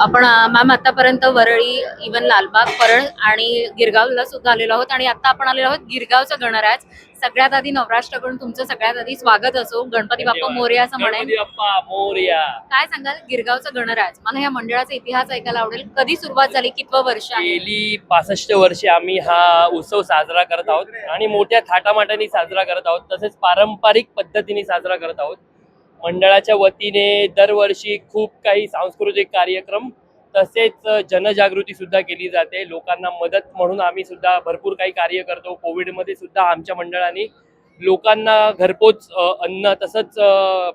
आपण मॅम आतापर्यंत वरळी इवन लालबाग परळ आणि गिरगावला सुद्धा आलेलो आहोत आणि आता आपण आलेलो आहोत गिरगावचा गणराज. सगळ्यात आधी नवराष्ट्राकडून तुमचं सगळ्यात आधी स्वागत असो. गणपती बाप्पा. मोर्या असं मोरया. काय सांगाल? गिरगावचा गणराज. मला या मंडळाचा इतिहास ऐकायला आवडेल. कधी सुरुवात झाली? कितवं वर्ष गेली पासष्ट वर्षे आम्ही हा उत्सव साजरा करत आहोत आणि मोठ्या थाटामाटाने साजरा करत आहोत. तसेच पारंपरिक पद्धतीने साजरा करत आहोत. मंडळाच्या वतीने दरवर्षी खूप काही सांस्कृतिक कार्यक्रम तसेच जनजागृती सुद्धा केली जाते. लोकांना मदत म्हणून आम्ही सुद्धा भरपूर काही कार्य करतो. कोविडमध्ये सुद्धा आमच्या मंडळाने लोकांना घरपोच अन्न तसंच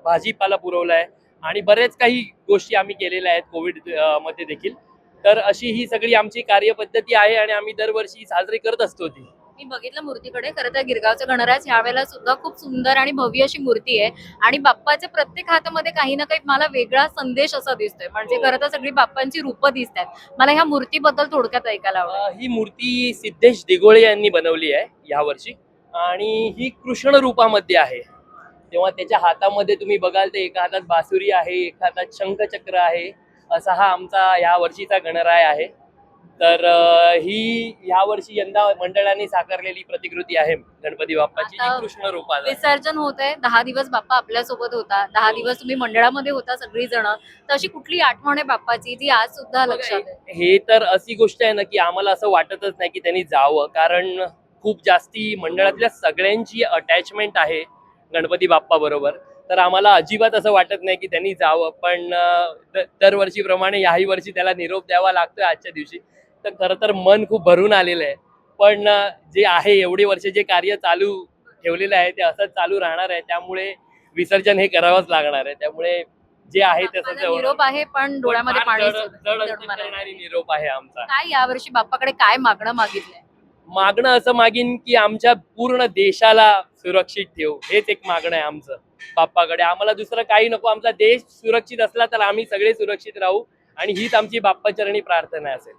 भाजीपाला पुरवला आहे आणि बरेच काही गोष्टी आम्ही केलेल्या आहेत कोविडमध्ये देखील. तर अशी ही सगळी आमची कार्यपद्धती आहे आणि आम्ही दरवर्षी साजरी करत असतो ती. मी बघितलं मूर्तीकडे खरं तर गिरगावचा गणराज यावेळेला सुद्धा खूप सुंदर आणि भव्य अशी मूर्ती आहे. आणि बाप्पाच्या प्रत्येक हातामध्ये काही ना काही मला वेगळा संदेश असा दिसतोय. म्हणजे हो. खरं तर सगळी बाप्पांची रूपं दिसत आहेत मला ह्या मूर्तीबद्दल थोडक्यात ऐकायला अ, ही मूर्ती सिद्धेश दिगोळे यांनी बनवली आहे या वर्षी आणि ही कृष्ण रूपामध्ये आहे. तेव्हा त्याच्या हातामध्ये तुम्ही बघाल तर एका हातात बासुरी आहे एका हातात शंखचक्र आहे. असा हा आमचा या वर्षीचा गणराय आहे. तर ही या वर्षी यंदा मंडळाने साकारलेली प्रतिकृती आहे गणपती बाप्पाची जी कृष्ण रूपात आहे. विसर्जन होत आहे. दहा दिवस बाप्पा आपल्यासोबत होता. दहा दिवस तुम्ही मंडळामध्ये होता सगळी जण तर अशी कुठली आठवण आहे बाप्पाची जी आज सुद्धा लक्षात आहे? हे तर अशी गोष्ट आहे ना की आम्हाला असं वाटतच नाही की त्यांनी जावं. कारण खूप जास्ती मंडळातल्या सगळ्यांची अटॅचमेंट आहे गणपती बाप्पा बरोबर. तर आम्हाला अजिबात असं वाटत नाही की त्यांनी जावं. पण अं, द- दरवर्षीप्रमाणे याही वर्षी त्याला निरोप द्यावा लागतोय आजच्या दिवशी. तर खरं तर मन खूप भरून आलेलं आहे. पण जे आहे एवढे वर्ष जे कार्य चालू ठेवलेलं आहे ते असंच चालू राहणार आहे. त्यामुळे विसर्जन हे करावंच लागणार आहे. त्यामुळे जे आहे एवढं- निरोप आहे पण डोळ्यामध्ये पाणी. करणारी निरोप आहे आमचा. काय यावर्षी बाप्पाकडे काय मागणं मागितलंय? मागणं असं मागीन की आमच्या पूर्ण देशाला सुरक्षित ठेव. हेच एक मागणं आहे आमचं बाप्पाकडे. आम्हाला दुसरं काही नको. आमचा देश सुरक्षित असला तर आम्ही सगळे सुरक्षित राहू आणि हीच आमची बाप्पाचरणी प्रार्थना असेल.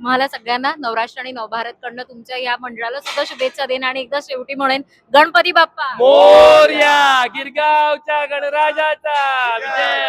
मला सगळ्यांना नवराष्ट्र आणि नवभारत कडनं तुमच्या या मंडळाला सुद्धा शुभेच्छा देईन आणि एकदा शेवटी म्हणेन गणपती बाप्पा! मोर्या गिरगावच्या गणराजाचा! विजय!